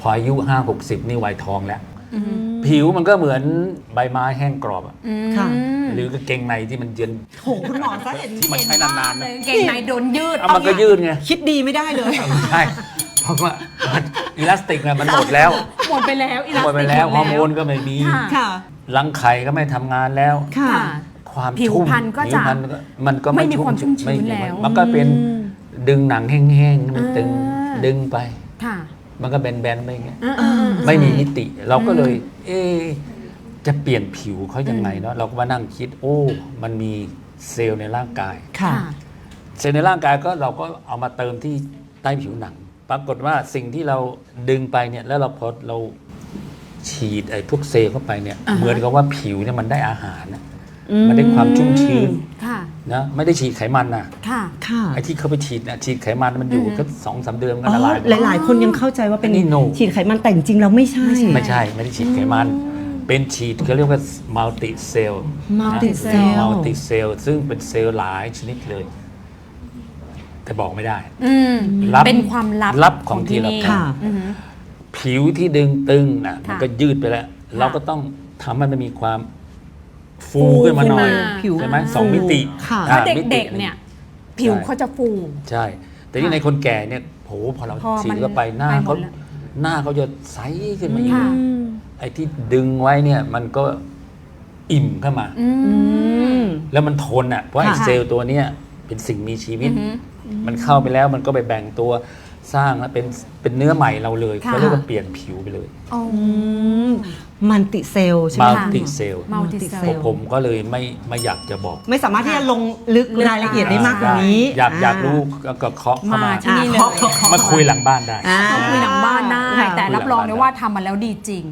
พออายุห้าหกสิบนี่วัยทองแล้ว ผิวมันก็เหมือนใบไม้แห้งกรอบอะค่ะ หรือกางเกงในที่มันเย็น โหคุณหมอซะเห็นมันใช้นานๆเลนะยเกงในโดนยืด เอามันก็ยืดไง คิดดีไม่ได้เลย ใช่เพราะว่ามันอิลาสติกเนี่ยมันหมดแล้วหมดไปแล้ว อีลาสหมดไปติกแล้วฮหอมร์ดโมนก็ไม่มีค่ะ ค่ะ รังไข่ก็ไม่ทำงานแล้ว ค่ะค่ะความผิวชุ่มพรรณก็ผิวจะพรรณก็มันก็ไม่มีความชุ่มชื้นไม่แล้ว มันก็เป็นดึงหนังแห้งๆมันตึงอ่า ดึงไป ค่ะ มันก็แบนๆไปอย่างเงี้ยเออเออเออไม่มีมิติ เราก็เลย เอ๊ะจะเปลี่ยนผิวเขายังไงเนาะเราก็มานั่งคิด โอ้ มันมีเซลล์ในร่างกายค่ะ เซลล์ในร่างกายก็เราก็เอามาเติมที่ใต้ผิวหนัง ปรากฏว่าสิ่งที่เราดึงไปเนี่ย แล้วเราพอเราฉีดไอ้พวกเซลล์เข้าไปเนี่ยอ่าฮะเหมือนกับว่าผิวเนี่ยมันได้อาหารนะอื มมันได้ความชุ่มชื้นค่ะนะไม่ได้ฉีดไขมันนะค่ะค่ะไอ้ที่เขาไปฉีดนะฉีดไขมันมันอยู่อือฮึแค่สองสามเดือนมันอ๋ก็อละลายหลายๆ คนยังเข้าใจว่าเป็นอันนี้ no ฉีดไขมันแต่จริงๆแล้วไม่ใช่ ไม่ใช่ไม่ได้ฉีดไขมัน เป็นฉีดเขาเรียกว่ามัลติเซล multi cell มัลติเซลซึ่งเป็นเซลล์หลายชนิดเลย แต่บอกไม่ได้ อืมลับเป็นความลับลับของที่เรานี่ค่ะ อือหือ ผิวที่ดึงตึงนะมันค่ะก็ยืดไปแล้ว เราก็ต้องทำให้มันมีความ ฟูฟูขึ้นมาหน่อยขึ้นมาผิว ใช่ไหมฟูสองมิติค่ะอ่ถ้ามิติ เด็กๆเนี่ย ผิวเขาจะฟู ใช่ แต่ที่ในคนแก่เนี่ยโหพอเราพอฉีมัดนเข้าไปหน้าไปหมเขาดแล้ว หน้าเขาจะใสขึ้นมาอีกค่ะ ไอ้ที่ดึงไว้เนี่ยมันก็อิ่มเข้ามา อือืม ม แล้วมันทนอะเพราะไอ้ค่ะ เซลล์ตัวเนี้ยเป็นสิ่งมีชีวิตอือหือมันเข้าไปแล้วมันก็ไปแบ่งตัว สร้างแล้วเป็นเป็นเนื้อใหม่เราเลยค่ะ เขาเรียกว่าเปลี่ยนผิวไปเลยอ๋อมันติเซลใช่ไหมมัลคะ ติเซลมัลติเซเซลลล์ผมก็เลยไม่ไม่อยากจะบอกไม่สามารถที่จะลงลึกลึก รายละเอียดได้มากกว่านี้อยากอยากรู้ก็ก็เคาะเข้ามามาที่นี่เลยอะเคาะเคาะมาคุยหลังบ้านได้ อ่าเขาคุยหลังบ้านได้ค่ะแต่รับรองได้ว่าทำมาแล้วดีจริง